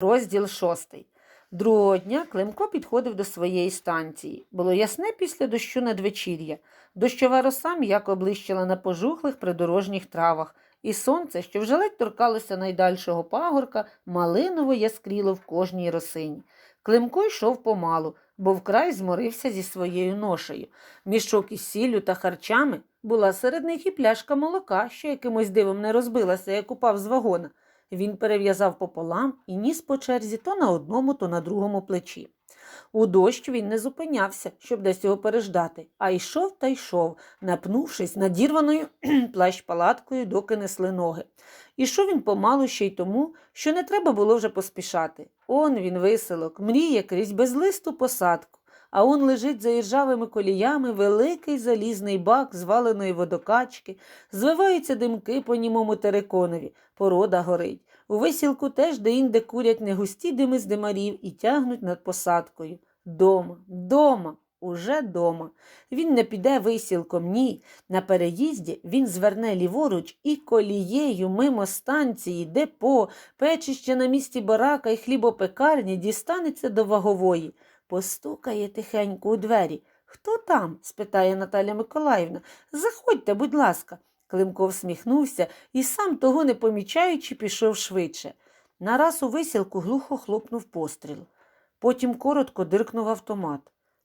Розділ шостий. Другого дня Климко підходив до своєї станції. Було ясне після дощу надвечір'я. Дощова роса м'яко блищила на пожухлих придорожніх травах, і сонце, що вже ледь торкалося найдальшого пагорка, малиново яскріло в кожній росині. Климко йшов помалу, бо вкрай зморився зі своєю ношею. Мішок із сіллю та харчами була серед них і пляшка молока, що якимось дивом не розбилася, як упав з вагона. Він перев'язав пополам і ніс по черзі то на одному, то на другому плечі. У дощ він не зупинявся, щоб десь його переждати, а йшов та йшов, напнувшись надірваною плащ-палаткою, доки несли ноги. Ішов він помалу ще й тому, що не треба було вже поспішати. Он він виселок, мріє крізь безлисту посадку, а он лежить за іржавими коліями великий залізний бак зваленої водокачки, звиваються димки по німому териконові, порода горить. У висілку теж де-інде курять негусті дими з димарів і тягнуть над посадкою. Дома, дома, уже дома. Він не піде висілком, ні. На переїзді він зверне ліворуч і колією мимо станції, депо, печище на місці барака і хлібопекарні дістанеться до вагової. Постукає тихенько у двері. Хто там? спитає Наталя Миколаївна. Заходьте, будь ласка. Климко всміхнувся і сам того не помічаючи, пішов швидше. Нараз у висілку глухо хлопнув постріл. Потім коротко диркнув автомат.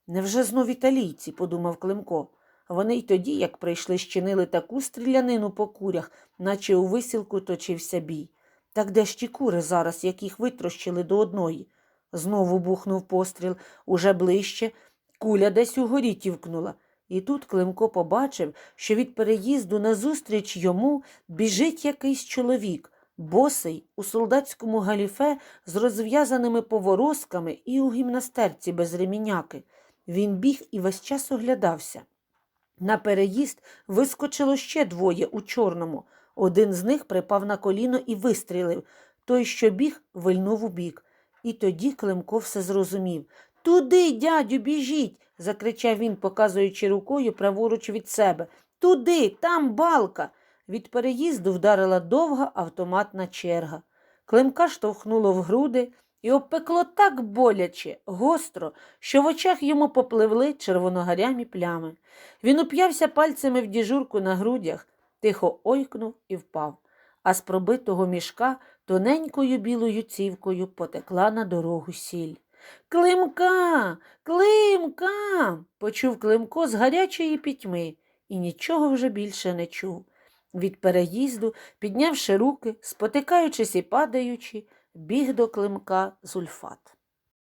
Невже знов італійці, подумав Климко. Вони й тоді, як прийшли, щинили таку стрілянину по курях, наче у висілку точився бій. Так де ж ті кури зараз, яких витрощили до одної? Знову бухнув постріл, уже ближче. Куля десь угорі тівкнула. І тут Климко побачив, що від переїзду назустріч йому біжить якийсь чоловік, босий, у солдатському галіфе з розв'язаними поворозками і у гімнастерці без реміняки. Він біг і весь час оглядався. На переїзд вискочило ще двоє у чорному. Один з них припав на коліно і вистрілив. Той, що біг, вильнув у бік. І тоді Климко все зрозумів. Туди, дядю, біжіть. закричав він, показуючи рукою праворуч від себе. Туди, там балка. Від переїзду вдарила довга автоматна черга. Климка штовхнуло в груди і обпекло так боляче, гостро, що в очах йому попливли червоногарямі плями. Він уп'явся пальцями в діжурку на грудях, тихо ойкнув і впав, а з пробитого мішка тоненькою білою цівкою потекла на дорогу сіль. Климка, Климка. почув Климко з гарячої пітьми і нічого вже більше не чув. Від переїзду, піднявши руки, спотикаючись і падаючи, біг до Климка Зульфат.